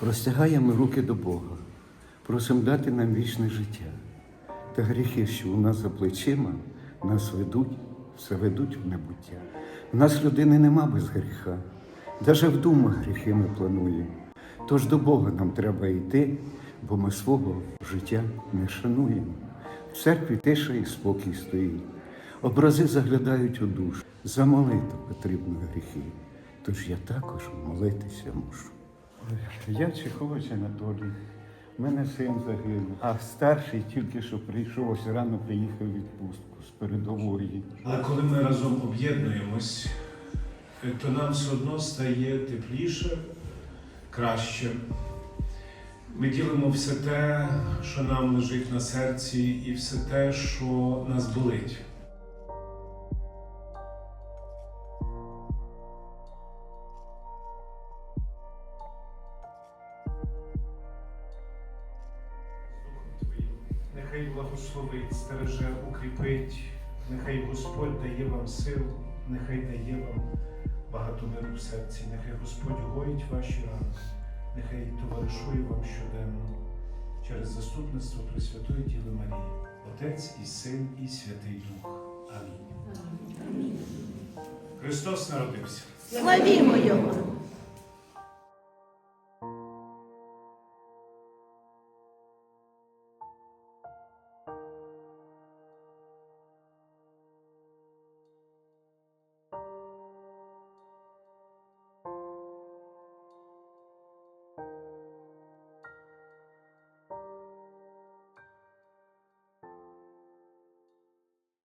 Простягаємо руки до Бога, просимо дати нам вічне життя. Та гріхи, що у нас за плечима, нас ведуть, все ведуть в небуття. У нас людини нема без гріха, даже в думах гріхи ми плануємо. Тож до Бога нам треба йти, бо ми свого життя не шануємо. В церкві тиша і спокій стоїть. Образи заглядають у душу. Замолити потрібно гріхи. Тож я також молитися мушу. Я Чехович Анатолій. У мене син загинув, а старший тільки що прийшов, ось рано приїхав відпустку з передової. Але коли ми разом об'єднуємось, то нам все одно стає тепліше, краще. Ми ділимо все те, що нам лежить на серці, і все те, що нас болить. Нехай благословить, стереже, укріпить, нехай Господь дає вам сил, нехай дає вам багато миру в серці, нехай Господь гоїть ваші рани, нехай товаришує вам щоденно через заступництво Пресвятої Діви Марії, Отець і Син, і Святий Дух. Амінь. Христос народився. Славімо його!